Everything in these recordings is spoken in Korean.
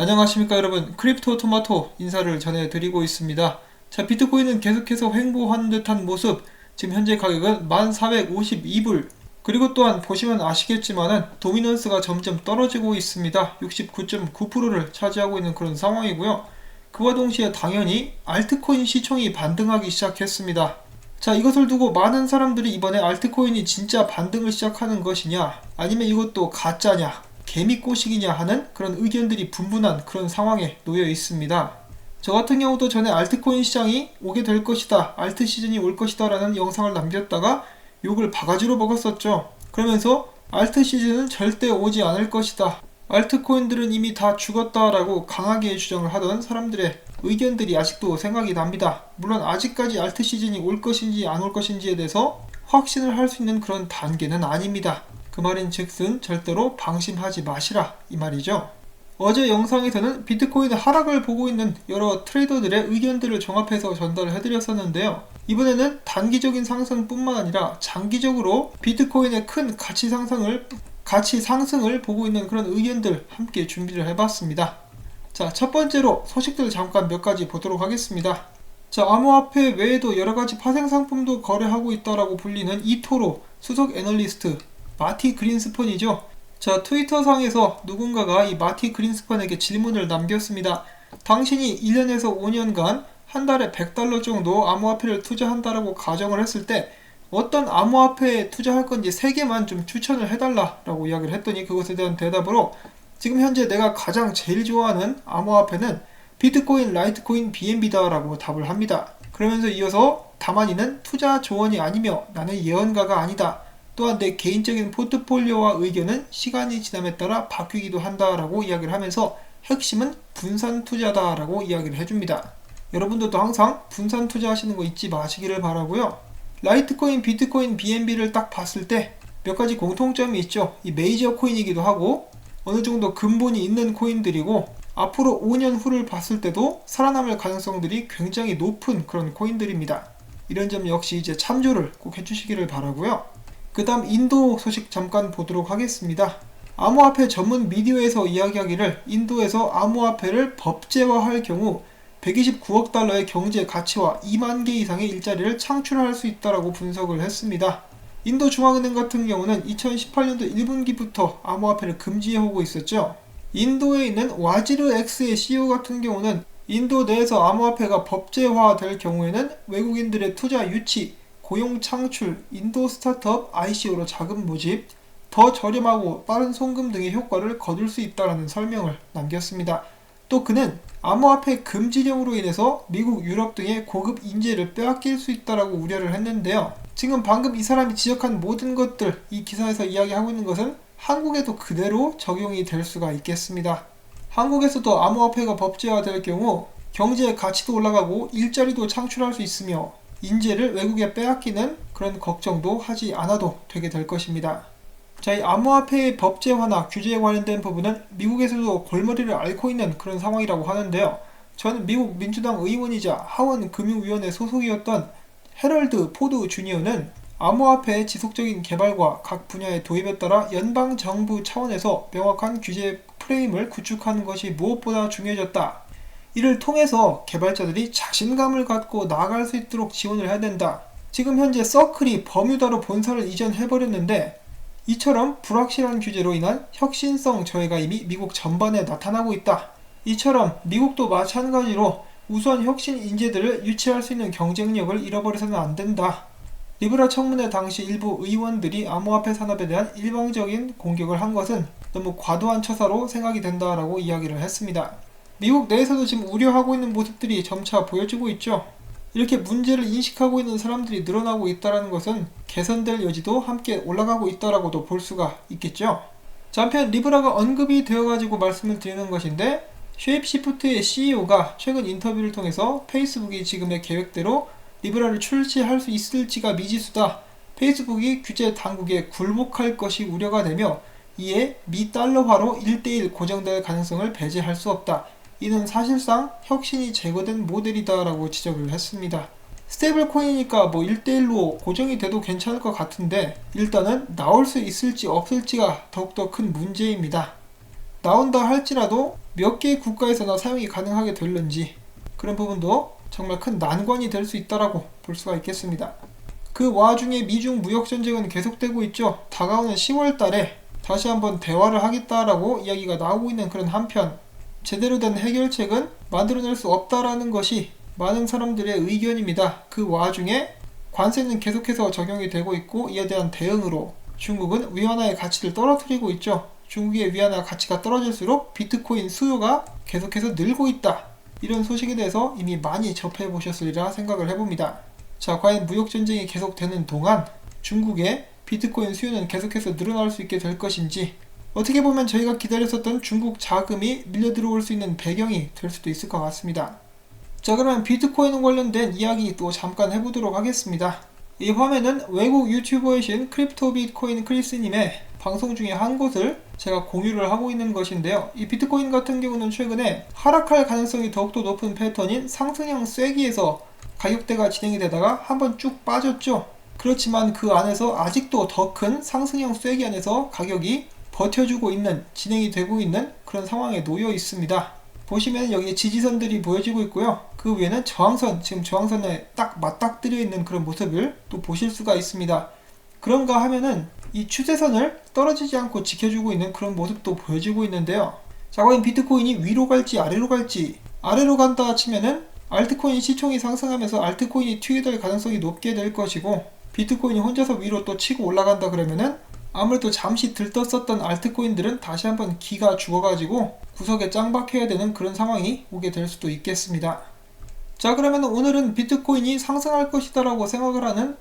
안녕하십니까 여러분. 크립토 토마토 인사를 전해드리고 있습니다. 자 비트코인은 계속해서 횡보하는 듯한 모습. 지금 현재 가격은 1452불. 그리고 또한 보시면 아시겠지만은 도미넌스가 점점 떨어지고 있습니다. 69.9%를 차지하고 있는 그런 상황이고요. 그와 동시에 당연히 알트코인 시총이 반등하기 시작했습니다. 자 이것을 두고 많은 사람들이 이번에 알트코인이 진짜 반등을 시작하는 것이냐 아니면 이것도 가짜냐 개미꼬식이냐 하는 그런 의견들이 분분한 그런 상황에 놓여 있습니다. 저 같은 경우도 전에 알트코인 시장이 오게 될 것이다, 알트 시즌이 올 것이다 라는 영상을 남겼다가 욕을 바가지로 먹었었죠. 그러면서 알트 시즌은 절대 오지 않을 것이다. 알트코인들은 이미 다 죽었다라고 강하게 주장을 하던 사람들의 의견들이 아직도 생각이 납니다. 물론 아직까지 알트 시즌이 올 것인지 안 올 것인지에 대해서 확신을 할 수 있는 그런 단계는 아닙니다. 그 말인 즉슨 절대로 방심하지 마시라 이 말이죠. 어제 영상에서는 비트코인의 하락을 보고 있는 여러 트레이더들의 의견들을 종합해서 전달을 해드렸었는데요. 이번에는 단기적인 상승뿐만 아니라 장기적으로 비트코인의 큰 가치 상승을 가치 상승을 보고 있는 그런 의견들 함께 준비를 해봤습니다. 자, 첫 번째로 소식들 잠깐 몇 가지 보도록 하겠습니다. 자, 암호화폐 외에도 여러 가지 파생 상품도 거래하고 있다라고 불리는 이토로 수석 애널리스트 마티 그린스펀이죠. 자, 트위터상에서 누군가가 이 마티 그린스펀에게 질문을 남겼습니다. 당신이 1년에서 5년간 한 달에 100달러 정도 암호화폐를 투자한다라고 가정을 했을 때 어떤 암호화폐에 투자할 건지 3개만 좀 추천을 해달라라고 이야기를 했더니 그것에 대한 대답으로 지금 현재 내가 가장 제일 좋아하는 암호화폐는 비트코인, 라이트코인, BNB다라고 답을 합니다. 그러면서 이어서 다만 이는 투자 조언이 아니며 나는 예언가가 아니다. 또한 내 개인적인 포트폴리오와 의견은 시간이 지남에 따라 바뀌기도 한다라고 이야기를 하면서 핵심은 분산 투자다라고 이야기를 해줍니다. 여러분들도 항상 분산 투자하시는 거 잊지 마시기를 바라고요. 라이트코인, 비트코인, BNB를 딱 봤을 때 몇 가지 공통점이 있죠. 이 메이저 코인이기도 하고 어느 정도 근본이 있는 코인들이고 앞으로 5년 후를 봤을 때도 살아남을 가능성들이 굉장히 높은 그런 코인들입니다. 이런 점 역시 이제 참조를 꼭 해주시기를 바라고요. 그 다음 인도 소식 잠깐 보도록 하겠습니다. 암호화폐 전문 미디어에서 이야기하기를 인도에서 암호화폐를 법제화할 경우 129억 달러의 경제 가치와 2만 개 이상의 일자리를 창출할 수 있다라고 분석을 했습니다. 인도 중앙은행 같은 경우는 2018년도 1분기부터 암호화폐를 금지해오고 있었죠. 인도에 있는 와지르 X의 CEO 같은 경우는 인도 내에서 암호화폐가 법제화될 경우에는 외국인들의 투자 유치, 고용 창출, 인도 스타트업 ICO로 자금 모집, 더 저렴하고 빠른 송금 등의 효과를 거둘 수 있다라는 설명을 남겼습니다. 또 그는 암호화폐 금지령으로 인해서 미국, 유럽 등의 고급 인재를 빼앗길 수 있다라고 우려를 했는데요. 지금 방금 이 사람이 지적한 모든 것들 이 기사에서 이야기하고 있는 것은 한국에도 그대로 적용이 될 수가 있겠습니다. 한국에서도 암호화폐가 법제화될 경우 경제의 가치도 올라가고 일자리도 창출할 수 있으며 인재를 외국에 빼앗기는 그런 걱정도 하지 않아도 되게 될 것입니다. 자, 이 암호화폐의 법제화나 규제에 관련된 부분은 미국에서도 골머리를 앓고 있는 그런 상황이라고 하는데요. 저는 미국 민주당 의원이자 하원 금융위원회 소속이었던 헤럴드 포드 주니어는 암호화폐의 지속적인 개발과 각 분야의 도입에 따라 연방 정부 차원에서 명확한 규제 프레임을 구축하는 것이 무엇보다 중요해졌다. 이를 통해서 개발자들이 자신감을 갖고 나아갈 수 있도록 지원을 해야 된다. 지금 현재 서클이 버뮤다로 본사를 이전해버렸는데 이처럼 불확실한 규제로 인한 혁신성 저해가 이미 미국 전반에 나타나고 있다. 이처럼 미국도 마찬가지로 우수한 혁신 인재들을 유치할 수 있는 경쟁력을 잃어버려서는 안 된다. 리브라 청문회 당시 일부 의원들이 암호화폐 산업에 대한 일방적인 공격을 한 것은 너무 과도한 처사로 생각이 된다라고 이야기를 했습니다. 미국 내에서도 지금 우려하고 있는 모습들이 점차 보여지고 있죠. 이렇게 문제를 인식하고 있는 사람들이 늘어나고 있다는 것은 개선될 여지도 함께 올라가고 있다라고도 볼 수가 있겠죠. 자, 한편 리브라가 언급이 되어가지고 말씀을 드리는 것인데 쉐입시프트의 CEO가 최근 인터뷰를 통해서 페이스북이 지금의 계획대로 리브라를 출시할 수 있을지가 미지수다. 페이스북이 규제 당국에 굴복할 것이 우려가 되며 이에 미 달러화로 1대1 고정될 가능성을 배제할 수 없다. 이는 사실상 혁신이 제거된 모델이다라고 지적을 했습니다. 스테이블 코인이니까 뭐 1대1로 고정이 돼도 괜찮을 것 같은데 일단은 나올 수 있을지 없을지가 더욱더 큰 문제입니다. 나온다 할지라도 몇 개의 국가에서나 사용이 가능하게 될는지 그런 부분도 정말 큰 난관이 될 수 있다라고 볼 수가 있겠습니다. 그 와중에 미중 무역 전쟁은 계속되고 있죠. 다가오는 10월 달에 다시 한번 대화를 하겠다라고 이야기가 나오고 있는 그런 한편 제대로 된 해결책은 만들어낼 수 없다라는 것이 많은 사람들의 의견입니다. 그 와중에 관세는 계속해서 적용이 되고 있고 이에 대한 대응으로 중국은 위안화의 가치를 떨어뜨리고 있죠. 중국의 위안화 가치가 떨어질수록 비트코인 수요가 계속해서 늘고 있다. 이런 소식에 대해서 이미 많이 접해 보셨으리라 생각을 해봅니다. 자, 과연 무역 전쟁이 계속되는 동안 중국의 비트코인 수요는 계속해서 늘어날 수 있게 될 것인지 어떻게 보면 저희가 기다렸었던 중국 자금이 밀려 들어올 수 있는 배경이 될 수도 있을 것 같습니다. 자, 그러면 비트코인 관련된 이야기 또 잠깐 해보도록 하겠습니다. 이 화면은 외국 유튜버이신 크립토 비트코인 크리스님의 방송 중에 한 곳을 제가 공유를 하고 있는 것인데요. 이 비트코인 같은 경우는 최근에 하락할 가능성이 더욱더 높은 패턴인 상승형 쐐기에서 가격대가 진행이 되다가 한번 쭉 빠졌죠. 그렇지만 그 안에서 아직도 더 큰 상승형 쐐기 안에서 가격이 버텨주고 있는, 진행이 되고 있는 그런 상황에 놓여 있습니다. 보시면 여기 지지선들이 보여지고 있고요. 그 위에는 저항선, 지금 저항선에 딱 맞닥뜨려 있는 그런 모습을 또 보실 수가 있습니다. 그런가 하면은 이 추세선을 떨어지지 않고 지켜주고 있는 그런 모습도 보여지고 있는데요. 자, 과연 비트코인이 위로 갈지 아래로 갈지 아래로 간다 치면은 알트코인 시총이 상승하면서 알트코인이 튀게 가능성이 높게 될 것이고 비트코인이 혼자서 위로 또 치고 올라간다 그러면은 아무래도 잠시 들떴었던 알트코인들은 다시 한번 기가 죽어가지고 구석에 짱박혀야 되는 그런 상황이 오게 될 수도 있겠습니다. 자 그러면 오늘은 비트코인이 상승할 것이다 라고 생각을 하는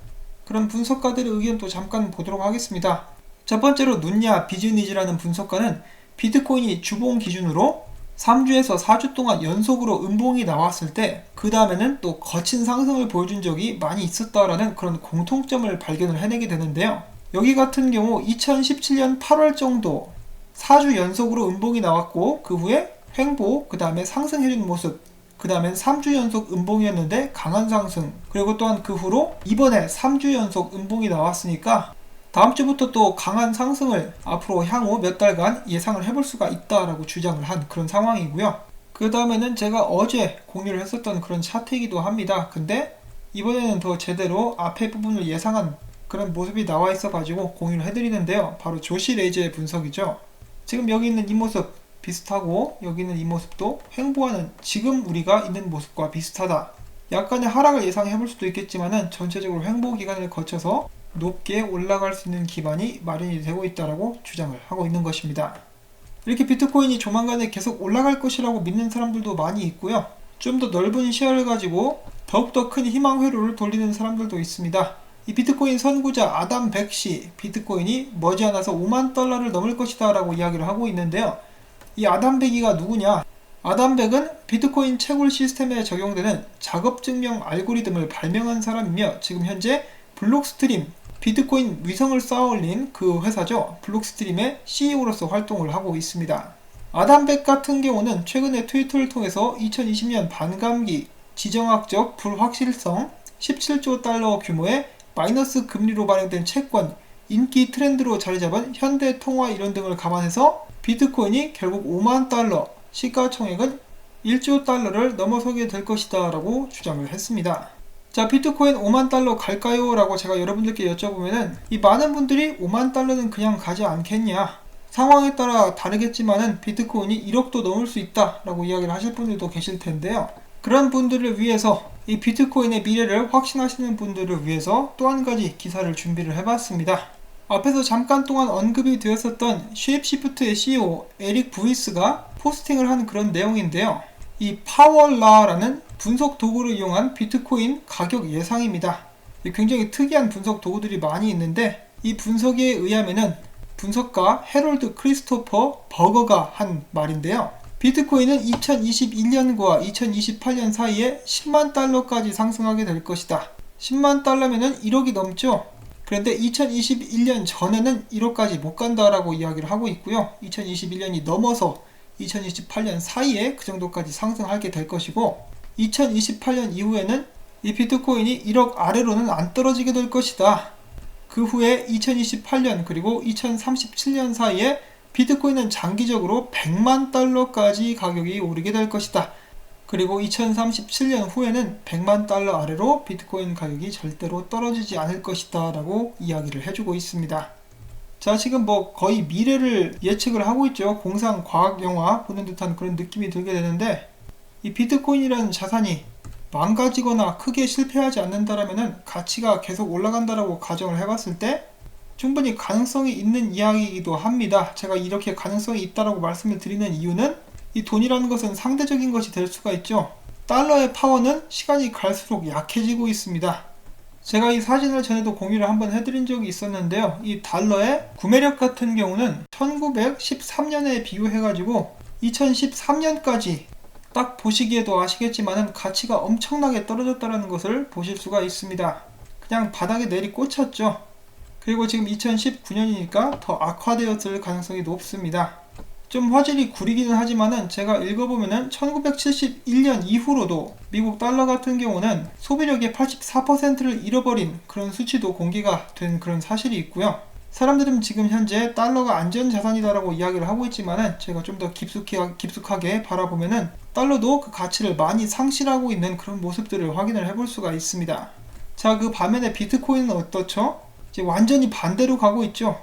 그런 분석가들의 의견도 잠깐 보도록 하겠습니다. 첫 번째로 눈야 비즈니즈라는 분석가는 비트코인이 주봉 기준으로 3주에서 4주 동안 연속으로 음봉이 나왔을 때 그 다음에는 또 거친 상승을 보여준 적이 많이 있었다라는 그런 공통점을 발견을 해내게 되는데요. 여기 같은 경우 2017년 8월 정도 4주 연속으로 음봉이 나왔고 그 후에 횡보 그 다음에 상승해준 모습 그 다음엔 3주 연속 음봉이었는데 강한 상승 그리고 또한 그 후로 이번에 3주 연속 음봉이 나왔으니까 다음 주부터 또 강한 상승을 앞으로 향후 몇 달간 예상을 해볼 수가 있다라고 주장을 한 그런 상황이고요. 그 다음에는 제가 어제 공유를 했었던 그런 차트이기도 합니다. 근데 이번에는 더 제대로 앞에 부분을 예상한 그런 모습이 나와 있어 가지고 공유를 해드리는데요. 바로 조시 레이저의 분석이죠. 지금 여기 있는 이 모습 비슷하고 여기 있는 이 모습도 횡보하는 지금 우리가 있는 모습과 비슷하다. 약간의 하락을 예상해 볼 수도 있겠지만은 전체적으로 횡보 기간을 거쳐서 높게 올라갈 수 있는 기반이 마련이 되고 있다라고 주장을 하고 있는 것입니다. 이렇게 비트코인이 조만간에 계속 올라갈 것이라고 믿는 사람들도 많이 있고요. 좀 더 넓은 시야를 가지고 더욱더 큰 희망 회로를 돌리는 사람들도 있습니다. 이 비트코인 선구자 아담 백시 비트코인이 머지않아서 5만 달러를 넘을 것이다 라고 이야기를 하고 있는데요. 이 아담 백이가 누구냐? 아담 백은 비트코인 채굴 시스템에 적용되는 작업 증명 알고리즘을 발명한 사람이며 지금 현재 블록스트림 비트코인 위성을 쌓아 올린 그 회사죠. 블록스트림의 CEO로서 활동을 하고 있습니다. 아담 백 같은 경우는 최근에 트위터를 통해서 2020년 반감기 지정학적 불확실성 17조 달러 규모의 마이너스 금리로 발행된 채권, 인기 트렌드로 자리 잡은 현대 통화 이론 등을 감안해서 비트코인이 결국 5만 달러, 시가총액은 1조 달러를 넘어서게 될 것이다 라고 주장을 했습니다. 자, 비트코인 5만 달러 갈까요? 라고 제가 여러분들께 여쭤보면은 이 많은 분들이 5만 달러는 그냥 가지 않겠냐? 상황에 따라 다르겠지만은 비트코인이 1억도 넘을 수 있다 라고 이야기를 하실 분들도 계실 텐데요. 그런 분들을 위해서 이 비트코인의 미래를 확신하시는 분들을 위해서 또 한 가지 기사를 준비를 해봤습니다. 앞에서 잠깐 동안 언급이 되었었던 쉐입시프트의 CEO 에릭 부이스가 포스팅을 한 그런 내용인데요. 이 파월라라는 분석 도구를 이용한 비트코인 가격 예상입니다. 굉장히 특이한 분석 도구들이 많이 있는데 이 분석에 의하면은 분석가 헤롤드 크리스토퍼 버거가 한 말인데요. 비트코인은 2021년과 2028년 사이에 10만 달러까지 상승하게 될 것이다. 10만 달러면은 1억이 넘죠. 그런데 2021년 전에는 1억까지 못 간다라고 이야기를 하고 있고요. 2021년이 넘어서 2028년 사이에 그 정도까지 상승하게 될 것이고 2028년 이후에는 이 비트코인이 1억 아래로는 안 떨어지게 될 것이다. 그 후에 2028년 그리고 2037년 사이에 비트코인은 장기적으로 100만 달러까지 가격이 오르게 될 것이다. 그리고 2037년 후에는 100만 달러 아래로 비트코인 가격이 절대로 떨어지지 않을 것이다 라고 이야기를 해주고 있습니다. 자, 지금 뭐 거의 미래를 예측을 하고 있죠. 공상 과학 영화 보는 듯한 그런 느낌이 들게 되는데 이 비트코인이라는 자산이 망가지거나 크게 실패하지 않는다라면 가치가 계속 올라간다라고 가정을 해봤을 때 충분히 가능성이 있는 이야기이기도 합니다. 제가 이렇게 가능성이 있다라고 말씀을 드리는 이유는 이 돈이라는 것은 상대적인 것이 될 수가 있죠. 달러의 파워는 시간이 갈수록 약해지고 있습니다. 제가 이 사진을 전에도 공유를 한번 해드린 적이 있었는데요. 이 달러의 구매력 같은 경우는 1913년에 비교해가지고 2013년까지 딱 보시기에도 아시겠지만은 가치가 엄청나게 떨어졌다는 것을 보실 수가 있습니다. 그냥 바닥에 내리 꽂혔죠. 그리고 지금 2019년이니까 더 악화되었을 가능성이 높습니다. 좀 화질이 구리기는 하지만은 제가 읽어보면은 1971년 이후로도 미국 달러 같은 경우는 소비력의 84%를 잃어버린 그런 수치도 공개가 된 그런 사실이 있고요. 사람들은 지금 현재 달러가 안전 자산이다라고 이야기를 하고 있지만은 제가 좀 더 깊숙하게 바라보면은 달러도 그 가치를 많이 상실하고 있는 그런 모습들을 확인을 해볼 수가 있습니다. 자, 그 반면에 비트코인은 어떻죠? 이제 완전히 반대로 가고 있죠.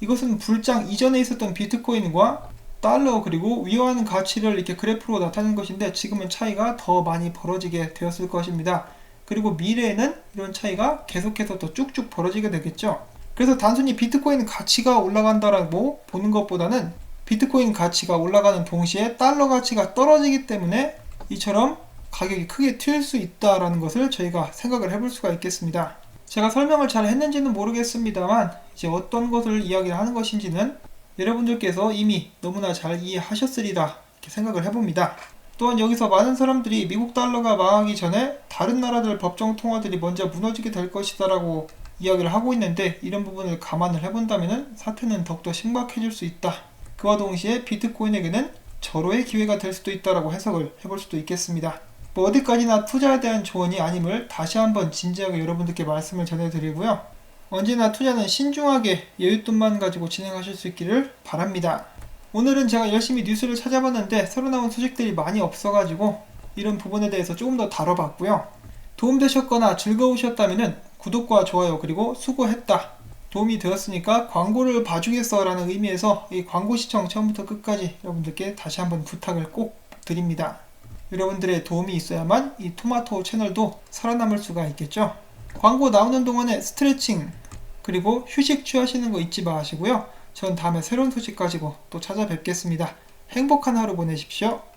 이것은 불장 이전에 있었던 비트코인과 달러 그리고 위험한 가치를 이렇게 그래프로 나타낸 것인데 지금은 차이가 더 많이 벌어지게 되었을 것입니다. 그리고 미래에는 이런 차이가 계속해서 더 쭉쭉 벌어지게 되겠죠. 그래서 단순히 비트코인 가치가 올라간다라고 보는 것보다는 비트코인 가치가 올라가는 동시에 달러 가치가 떨어지기 때문에 이처럼 가격이 크게 튈 수 있다라는 것을 저희가 생각을 해볼 수가 있겠습니다. 제가 설명을 잘 했는지는 모르겠습니다만 이제 어떤 것을 이야기를 하는 것인지는 여러분들께서 이미 너무나 잘 이해하셨으리라 이렇게 생각을 해봅니다. 또한 여기서 많은 사람들이 미국 달러가 망하기 전에 다른 나라들 법정 통화들이 먼저 무너지게 될 것이다라고 이야기를 하고 있는데 이런 부분을 감안을 해본다면 사태는 더욱더 심각해질 수 있다. 그와 동시에 비트코인에게는 절호의 기회가 될 수도 있다라고 해석을 해볼 수도 있겠습니다. 뭐 어디까지나 투자에 대한 조언이 아님을 다시 한번 진지하게 여러분들께 말씀을 전해드리고요. 언제나 투자는 신중하게 여윳돈만 가지고 진행하실 수 있기를 바랍니다. 오늘은 제가 열심히 뉴스를 찾아봤는데 새로 나온 소식들이 많이 없어가지고 이런 부분에 대해서 조금 더 다뤄봤고요. 도움되셨거나 즐거우셨다면 구독과 좋아요 그리고 수고했다 도움이 되었으니까 광고를 봐주겠어 라는 의미에서 이 광고 시청 처음부터 끝까지 여러분들께 다시 한번 부탁을 꼭 드립니다. 여러분들의 도움이 있어야만 이 토마토 채널도 살아남을 수가 있겠죠. 광고 나오는 동안에 스트레칭 그리고 휴식 취하시는 거 잊지 마시고요. 전 다음에 새로운 소식 가지고 또 찾아뵙겠습니다. 행복한 하루 보내십시오.